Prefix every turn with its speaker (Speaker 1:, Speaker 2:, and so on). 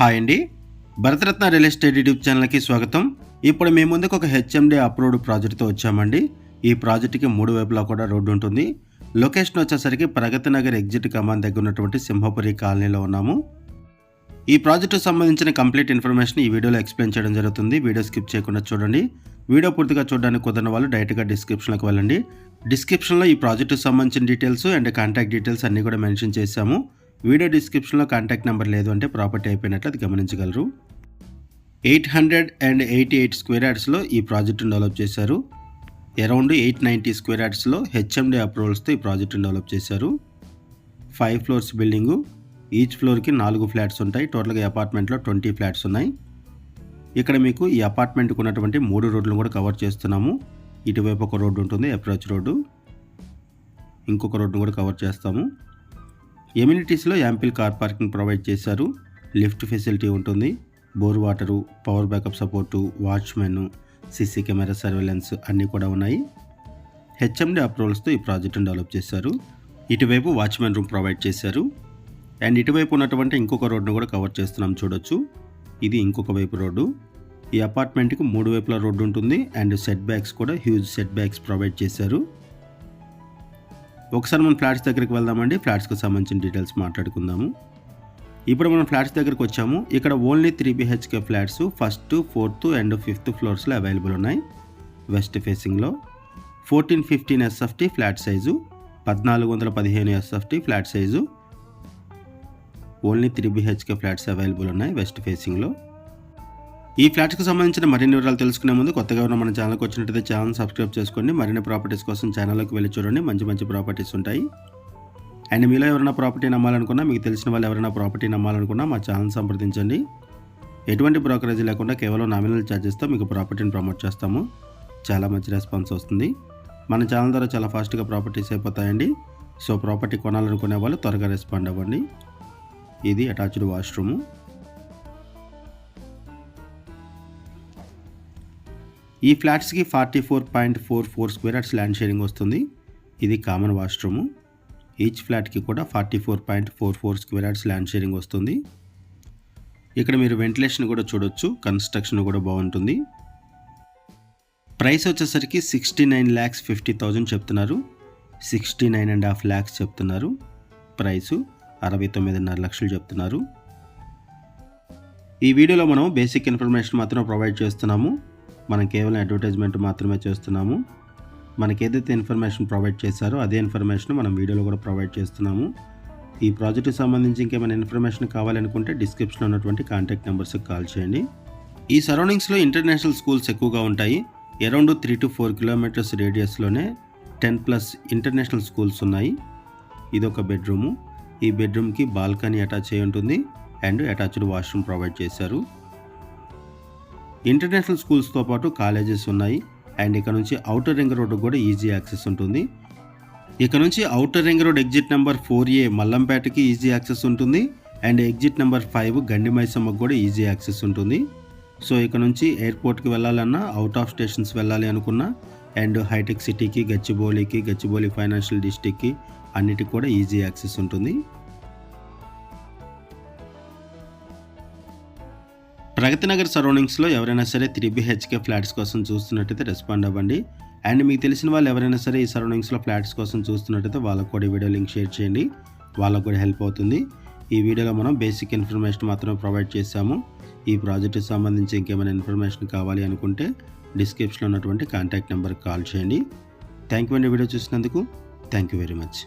Speaker 1: Hi అండి. Bharat Ratna real estate YouTube ఛానల్కి స్వాగతం. ఇప్పుడు మీ ముందుకు ఒక హెచ్ఎండి అప్రూవ్డ్ ప్రాజెక్ట్తో వచ్చామండి. ఈ ప్రాజెక్ట్కి మూడు వైపులా కూడా రోడ్డు ఉంటుంది. లొకేషన్ వచ్చేసరికి ప్రగతి నగర్ ఎగ్జిట్ కమాన్ దగ్గర ఉన్నటువంటి సింహపురి కాలనీలో ఉన్నాము. ఈ ప్రాజెక్టుకు సంబంధించిన కంప్లీట్ ఇన్ఫర్మేషన్ ఈ వీడియోలో ఎక్స్ప్లెయిన్ చేయడం జరుగుతుంది. వీడియో స్కిప్ చేయకుండా చూడండి. వీడియో పూర్తిగా చూడడానికి కుదరని వాళ్ళు డైరెక్ట్గా డిస్క్రిప్షన్లోకి వెళ్ళండి. డిస్క్రిప్షన్లో ఈ ప్రాజెక్టుకు సంబంధించిన డీటెయిల్స్ అండ్ కాంటాక్ట్ డీటెయిల్స్ అన్నీ కూడా మెన్షన్ చేశాము. వీడియో డిస్క్రిప్షన్లో కాంటాక్ట్ నెంబర్ లేదు అంటే ప్రాపర్టీ అయిపోయినట్లు అది గమనించగలరు. Eight hundred and eighty eight square యార్డ్స్లో ఈ ప్రాజెక్టును డెవలప్ చేశారు. అరౌండ్ ఎయిట్ నైంటీ స్క్వేర్ యార్డ్స్లో హెచ్ఎండి అప్రూవల్స్తో ఈ ప్రాజెక్టును డెవలప్ చేశారు. ఫైవ్ ఫ్లోర్స్ బిల్డింగు ఈచ్ ఫ్లోర్కి నాలుగు ఫ్లాట్స్ ఉంటాయి. టోటల్గా అపార్ట్మెంట్లో ట్వంటీ ఫ్లాట్స్ ఉన్నాయి. ఇక్కడ మీకు ఈ అపార్ట్మెంట్కి ఉన్నటువంటి మూడు రోడ్లను కూడా కవర్ చేస్తున్నాము. ఇటువైపు ఒక రోడ్డు ఉంటుంది అప్రోచ్ రోడ్డు. ఇంకొక రోడ్డును కూడా కవర్ చేస్తాము. ఎమ్యూనిటీస్లో యాంపిల్ కార్ పార్కింగ్ ప్రొవైడ్ చేశారు. లిఫ్ట్ ఫెసిలిటీ ఉంటుంది. Bore water power backup support watchman CC camera surveillance అన్నీ కూడా ఉన్నాయి. హెచ్ఎండి అప్రూవల్స్తో ఈ ప్రాజెక్టును డెవలప్ చేశారు. ఇటువైపు వాచ్మెన్ రూమ్ ప్రొవైడ్ చేశారు. అండ్ ఇటువైపు ఉన్నటువంటి ఇంకొక రోడ్డును కూడా కవర్ చేస్తున్నాం చూడొచ్చు. ఇది ఇంకొక వైపు రోడ్డు. ఈ అపార్ట్మెంట్కి మూడు వైపుల రోడ్డు ఉంటుంది. అండ్ సెట్ బ్యాక్స్ కూడా హ్యూజ్ సెట్ బ్యాక్స్ ప్రొవైడ్ చేశారు. ఒకసారి మనం ఫ్లాట్స్ దగ్గరికి వెళ్దామండి. ఫ్లాట్స్కి సంబంధించిన డీటెయిల్స్ మాట్లాడుకుందాము. ఇప్పుడు మనం ఫ్లాట్స్ దగ్గరికి వచ్చాము. ఇక్కడ only three BHK flats first fourth and fifth ఫ్లోర్స్లో available ఉన్నాయి. వెస్ట్ ఫేసింగ్లో fourteen fifteen SFT flat size పద్నాలుగు వందల పదిహేను SFT flat size. Only three BHK flats available ఉన్నాయి వెస్ట్ ఫేసింగ్లో. ఈ ఫ్లాట్కి సంబంధించిన మరిన్ని వివరాలు తెలుసుకునే ముందు కొత్తగా ఉన్న మన ఛానల్కి వచ్చినట్టయితే ఛానల్ సబ్స్క్రైబ్ చేసుకోండి. మరిన్ని ప్రాపర్టీస్ కోసం ఛానల్లోకి వెళ్ళి చూడండి. మంచి మంచి ప్రాపర్టీస్ ఉంటాయి. అండ్ మీలో ఎవరైనా ప్రాపర్టీ నమ్మాలనుకున్నా మీకు తెలిసిన వాళ్ళు ఎవరైనా ప్రాపర్టీ నమ్మాలనుకున్నా మా ఛానల్ సంప్రదించండి. ఎటువంటి బ్రోకరేజీ లేకుండా కేవలం నామినల్ ఛార్జెస్తో మీకు ప్రాపర్టీని ప్రమోట్ చేస్తాము. చాలా మంచి రెస్పాన్స్ వస్తుంది. మన ఛానల్ ద్వారా చాలా ఫాస్ట్గా ప్రాపర్టీస్ అయిపోతాయండి. సో ప్రాపర్టీ కొనాలనుకునే వాళ్ళు త్వరగా రెస్పాండ్ అవ్వండి. ఇది అటాచ్డ్ వాష్రూము. ఈ ఫ్లాట్స్కి forty four point four four square yards land sharing వస్తుంది. ఇది కామన్ వాష్రూము. ఈచ్ ఫ్లాట్కి కూడా forty four point four four square yards land sharing వస్తుంది. ఇక్కడ మీరు వెంటిలేషన్ కూడా చూడొచ్చు. కన్స్ట్రక్షన్ కూడా బాగుంటుంది. ప్రైస్ వచ్చేసరికి sixty nine lakhs fifty thousand చెప్తున్నారు. Sixty nine and half lakhs చెప్తున్నారు. ప్రైసు అరవై తొమ్మిదిన్నర లక్షలు చెప్తున్నారు. ఈ వీడియోలో మనం బేసిక్ ఇన్ఫర్మేషన్ మాత్రం ప్రొవైడ్ చేస్తున్నాము. మనం కేవలం అడ్వర్టైజ్మెంట్ మాత్రమే చేస్తున్నాము. మనకి ఏదైతే ఇన్ఫర్మేషన్ ప్రొవైడ్ చేశారో అదే ఇన్ఫర్మేషన్ మనం వీడియోలో కూడా ప్రొవైడ్ చేస్తున్నాము. ఈ ప్రాజెక్టుకి సంబంధించి ఇంకేమైనా ఇన్ఫర్మేషన్ కావాలనుకుంటే డిస్క్రిప్షన్లో ఉన్నటువంటి కాంటాక్ట్ నెంబర్స్కి కాల్ చేయండి. ఈ సరౌండింగ్స్లో ఇంటర్నేషనల్ స్కూల్స్ ఎక్కువగా ఉంటాయి. Around three to four kilometres రేడియస్లోనే ten plus international schools ఉన్నాయి. ఇదొక బెడ్రూము. ఈ బెడ్రూమ్కి బాల్కనీ అటాచ్ అయి ఉంటుంది. అండ్ అటాచ్డ్ వాష్రూమ్ ప్రొవైడ్ చేశారు. ఇంటర్నేషనల్ స్కూల్స్తో పాటు కాలేజెస్ ఉన్నాయి. అండ్ ఇక్కడ నుంచి అవుటర్ రింగ్ రోడ్డు కూడా ఈజీ యాక్సెస్ ఉంటుంది. ఇక నుంచి outer ring road exit number four A మల్లంపేటకి easy access ఉంటుంది. అండ్ ఎగ్జిట్ నెంబర్ ఫైవ్ గండి మైసమ్మకు కూడా ఈజీ యాక్సెస్ ఉంటుంది. సో ఇక నుంచి ఎయిర్పోర్ట్కి వెళ్ళాలన్నా అవుట్ ఆఫ్ స్టేషన్స్ వెళ్ళాలి అనుకున్నా అండ్ హైటెక్ సిటీకి గచ్చిబౌలికి గచ్చిబౌలి ఫైనాన్షియల్ డిస్టిక్కి అన్నిటికి కూడా ఈజీ యాక్సెస్ ఉంటుంది. ప్రగతి నగర్ సరౌండింగ్స్లో ఎవరైనా సరే త్రీ బిహెచ్కే ఫ్లాట్స్ కోసం చూస్తున్నట్టయితే రెస్పాండ్ అవ్వండి. అండ్ మీకు తెలిసిన వాళ్ళు ఎవరైనా సరే ఈ సరౌండింగ్స్లో ఫ్లాట్స్ కోసం చూస్తున్నట్టయితే వాళ్ళకు కూడా ఈ వీడియో లింక్ షేర్ చేయండి. వాళ్ళకు కూడా హెల్ప్ అవుతుంది. ఈ వీడియోలో మనం బేసిక్ ఇన్ఫర్మేషన్ మాత్రమే ప్రొవైడ్ చేశాము. ఈ ప్రాజెక్టుకి సంబంధించి ఇంకేమైనా ఇన్ఫర్మేషన్ కావాలి అనుకుంటే డిస్క్రిప్షన్లో ఉన్నటువంటి కాంటాక్ట్ నెంబర్కి కాల్ చేయండి. థ్యాంక్ యూ అండి వీడియో చూసినందుకు. Thank you very much.